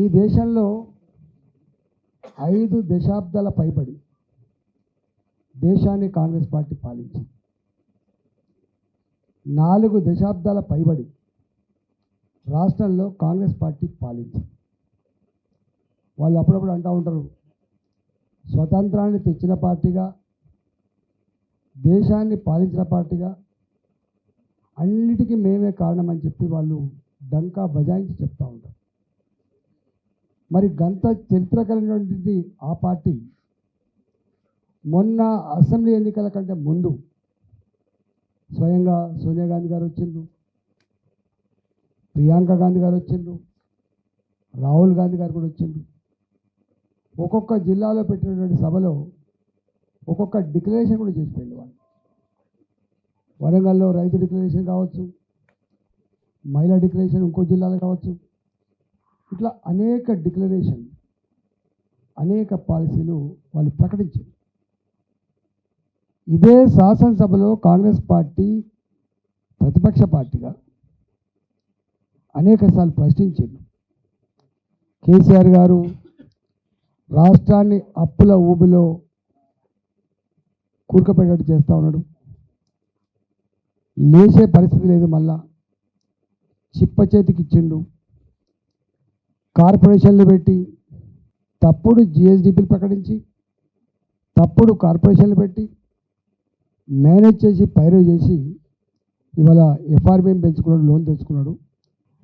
ఈ దేశంలో ఐదు దశాబ్దాల పైబడి దేశాన్ని కాంగ్రెస్ పార్టీ పాలించింది. నాలుగు దశాబ్దాల పైబడి రాష్ట్రంలో కాంగ్రెస్ పార్టీ పాలించింది. వాళ్ళు అప్పుడప్పుడు అంటూ ఉంటారు స్వతంత్రాన్ని తెచ్చిన పార్టీగా దేశాన్ని పాలించిన పార్టీగా అన్నిటికీ మేమే కారణమని చెప్పి వాళ్ళు డంకా బజాయించి చెప్తూ ఉంటారు. మరి గంత చరిత్ర కలిగినటువంటి ఆ పార్టీ మొన్న అసెంబ్లీ ఎన్నికల కంటే ముందు స్వయంగా సోనియా గాంధీ గారు వచ్చిండ్రు ప్రియాంక గాంధీ గారు వచ్చిండ్రు రాహుల్ గాంధీ గారు కూడా వచ్చిండ్రు. ఒక్కొక్క జిల్లాలో పెట్టినటువంటి సభలో ఒక్కొక్క డిక్లరేషన్ కూడా చేసిపోయింది వాళ్ళు. వరంగల్లో రైతు డిక్లరేషన్ కావచ్చు మహిళా డిక్లరేషన్ ఇంకో జిల్లాలో కావచ్చు ఇట్లా అనేక డిక్లరేషన్ అనేక పాలసీలు వాళ్ళు ప్రకటించారు. ఇదే శాసనసభలో కాంగ్రెస్ పార్టీ ప్రతిపక్ష పార్టీగా అనేకసార్లు ప్రశ్నించారు. కేసీఆర్ గారు రాష్ట్రాన్ని అప్పుల ఊబిలో కూరుకుపోయేటట్టు చేస్తూ ఉన్నాడు. లేచే పరిస్థితి లేదు మళ్ళా. చిప్ప చేతికి ఇచ్చిండు. కార్పొరేషన్లు పెట్టి తప్పుడు జిఎస్డిపిలు ప్రకటించి తప్పుడు కార్పొరేషన్లు పెట్టి మేనేజ్ చేసి పైరవ్ చేసి ఇవాళ ఎఫ్ఆర్బిఎం పెంచుకున్నాడు లోన్ తెచ్చుకున్నాడు.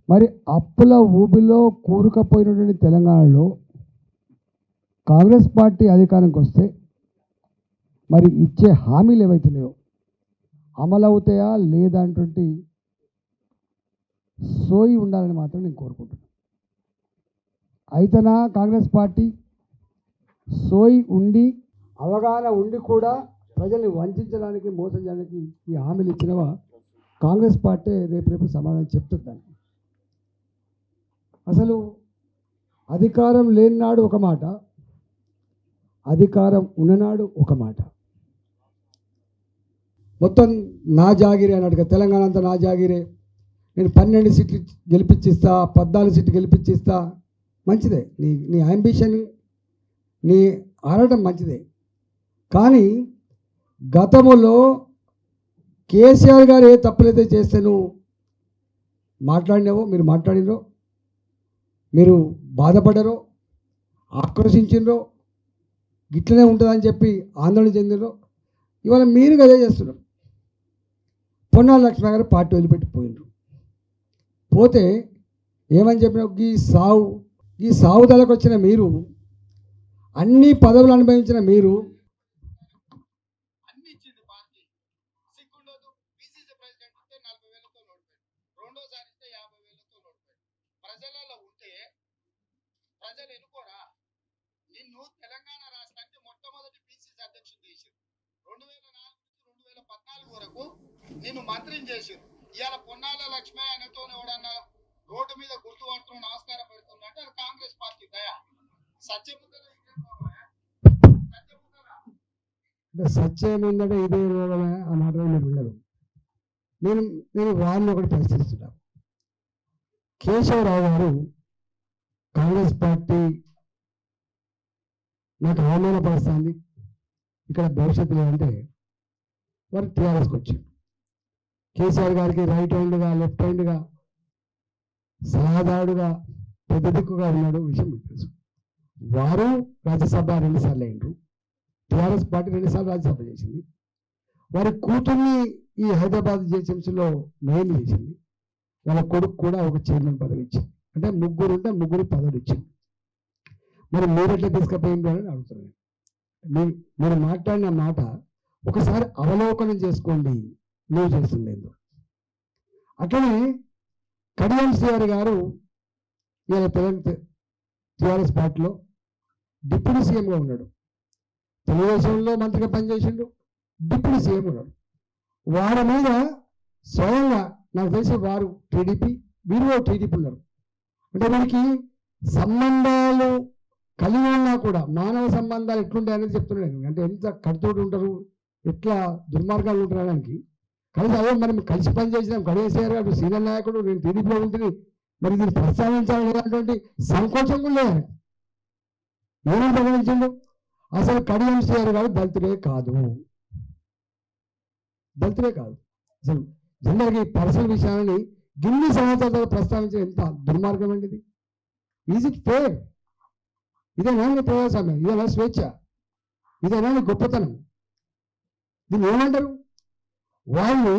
మరి అప్పుల ఊబిలో కూరుకపోయినటువంటి తెలంగాణలో కాంగ్రెస్ పార్టీ అధికారంకి వస్తే మరి ఇచ్చే హామీలు ఏవైతున్నాయో అమలవుతాయా లేదా అటువంటి సోయి ఉండాలని మాత్రం నేను కోరుకుంటున్నాను. అయితేనా కాంగ్రెస్ పార్టీ? సోయి ఉండి అవగాహన ఉండి కూడా ప్రజల్ని వంచడానికి మోసం చేయడానికి ఈ హామీలు ఇచ్చినవా? కాంగ్రెస్ పార్టీ రేపు రేపు సమాధానం చెప్తుంది దానికి. అసలు అధికారం లేనినాడు ఒక మాట అధికారం ఉన్ననాడు ఒక మాట. మొత్తం నా జాగిరే అన్నట్టుగా తెలంగాణ అంతా నా జాగిరే. నేను పన్నెండు సీట్లు గెలిపించిస్తా పద్నాలుగు సీట్లు గెలిపించిస్తా మంచిదే. నీ నీ అంబిషన్ నీ ఆడటం మంచిదే. కానీ గతంలో కేసీఆర్ గారు ఏ తప్పులైతే చేస్తే నువ్వు మాట్లాడినావో మీరు మాట్లాడినరో మీరు బాధపడరో ఆక్రోశించినరో గిట్లనే ఉంటుందని చెప్పి ఆందోళన చెందినరో ఇవాళ మీరు అదే చేస్తున్నారు. పొన్నాల లక్ష్మణ గారు పార్టీ వదిలిపెట్టి పోయినరు పోతే ఏమని చెప్పిన ఈ సావు ఈ సాగుదలకు వచ్చిన మీరు అన్ని పదవులు అనుభవించిన మీరు పార్టీ. ప్రెసిడెంట్ నలభై వేలతో యాభై వేలతో ప్రజలలో ఉంటే ప్రజలు ఎన్నుకోరా? నిన్ను తెలంగాణ రాష్ట్రానికి మొట్టమొదటి పిసిసి అధ్యక్షుడు చేశారు రెండు వేల నాలుగు నుంచి రెండు వేల పద్నాలుగు వరకు నిన్ను మంత్రిని చేశారు ఇవాళ పొన్నాల లక్ష్మీ ఆయనతో ఎవడన్నా రోడ్డు మీద గుర్తు గుర్తుపడుతూ నమస్కారం పెడుతున్నట్టు అది కాంగ్రెస్ పార్టీ దయ. సత్యముద్దర సత్యముద్దర సత్యం ఏంటంటే ఇదే రోగమే ఆ మాట ఉండదు. నేను నేను వారిని ఒకటి ప్రశ్నిస్తున్నా. కేశవరావు గారు కాంగ్రెస్ పార్టీ నాకు అవమానపరుస్తుంది. ఇక్కడ భవిష్యత్తు లేదంటే వారు టీఆర్ఎస్కి వచ్చారు. కేసీఆర్ గారికి రైట్ హ్యాండ్గా లెఫ్ట్ హ్యాండ్గా సలహాదారుడుగా పెద్ద దిక్కుగా ఉన్నాడు విషయం మీకు తెలుసు. వారు రాజ్యసభ రెండుసార్లు అయినరు. టీఆర్ఎస్ పార్టీ రెండుసార్లు రాజ్యసభ చేసింది. వారి కూతుర్ని ఈ హైదరాబాద్ జిహెచ్ఎంసీలో మెయిన్ చేసింది. వాళ్ళ కొడుకు కూడా ఒక చైర్మన్ పదవి ఇచ్చింది. అంటే ముగ్గురు ఉంటే ముగ్గురు పదవి ఇచ్చింది. మరి మీరెట్లా ఎట్లా తీసుకుపోయింది అని అడుగుతున్నాను మీ మీరు మాట్లాడిన మాట ఒకసారి అవలోకనం చేసుకోండి. నువ్వు చేస్తుంది ఏందో అట్లనే కడియం గారు ఈయన ప్రజెంట్ టీఆర్ఎస్ పార్టీలో డిప్యూటీ సీఎంగా ఉన్నాడు. తెలుగుదేశంలో మంత్రిగా పనిచేసిండు డిప్యూటీ సీఎం ఉన్నాడు. వారి మీద స్వయంగా నాకు తెలిసి వారు టీడీపీ వీరు టీడీపీ ఉన్నారు. అంటే వీరికి సంబంధాలు కలిగి ఉన్నా కూడా మానవ సంబంధాలు ఎట్లుంటాయనేది చెప్తున్నాను అంటే ఎంత కడుతోటి ఉంటారు ఎట్లా దుర్మార్గాలు ఉంటారడానికి కలిసి అదే మనం కలిసి పని చేసినాం గారు గారు సీనియర్ నాయకుడు నేను టీడీపీలో ఉంటుంది మరి దీన్ని ప్రస్తావించాలనేటువంటి సంకోచం కూడా లేదు. ఆయనకు. ఏమని అసలు కడియం గారు కాదు దళితుడే కాదు. దళితుడే కాదు. అసలు జనరల్గా ఈ పర్సనల్ విషయాలని గిన్ని సంవత్సరాలు ప్రస్తావించడం ఎంత దుర్మార్గం అండి ఇది? ఈజ్ ఇట్ ఫేర్ ఇదేనా ప్రజాస్వామ్యం? ఇదేనా స్వేచ్ఛ? ఇదేనా గొప్పతనం? దీన్ని ఏమంటారు? వాళ్ళని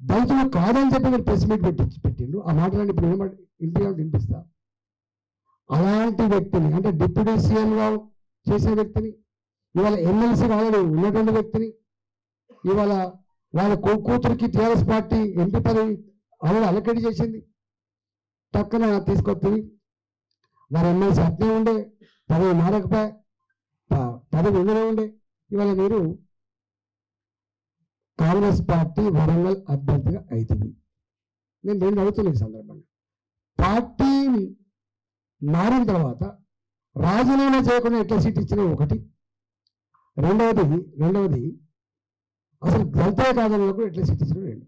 దళితులు కాదని చెప్పి మీరు ప్రెస్ మీట్ పెట్టి పెట్టిండ్రు. ఆ మాటలని ఇప్పుడు ఏమంటే వినిపిస్తా. అలాంటి వ్యక్తిని అంటే డిప్యూటీ సీఎంగా చేసే వ్యక్తిని ఇవాళ ఎమ్మెల్సీ ఆల్రెడీ ఉన్నటువంటి వ్యక్తిని ఇవాళ వాళ్ళ కూ కూతురికి టీఆర్ఎస్ పార్టీ ఎంపీ పదవి ఆల్రెడీ అలకెట్ చేసింది. టక్కున తీసుకొస్తుంది వారి ఎమ్మెల్సీ అట్నే ఉండే పదవి మారకపోయా పదవి ఉండనే ఉండే. ఇవాళ మీరు కాంగ్రెస్ పార్టీ వరంగల్ అభ్యర్థిగా అవుతుంది నేను రెండు అడుగుతున్నా ఈ సందర్భంగా. పార్టీ మారిన తర్వాత రాజీనామా చేయకుండా ఎట్లా సీట్ ఇచ్చినా ఒకటి. రెండవది రెండవది అసలు దళితుల కాదంలో కూడా ఎట్లా సీట్ ఇచ్చిన రెండు.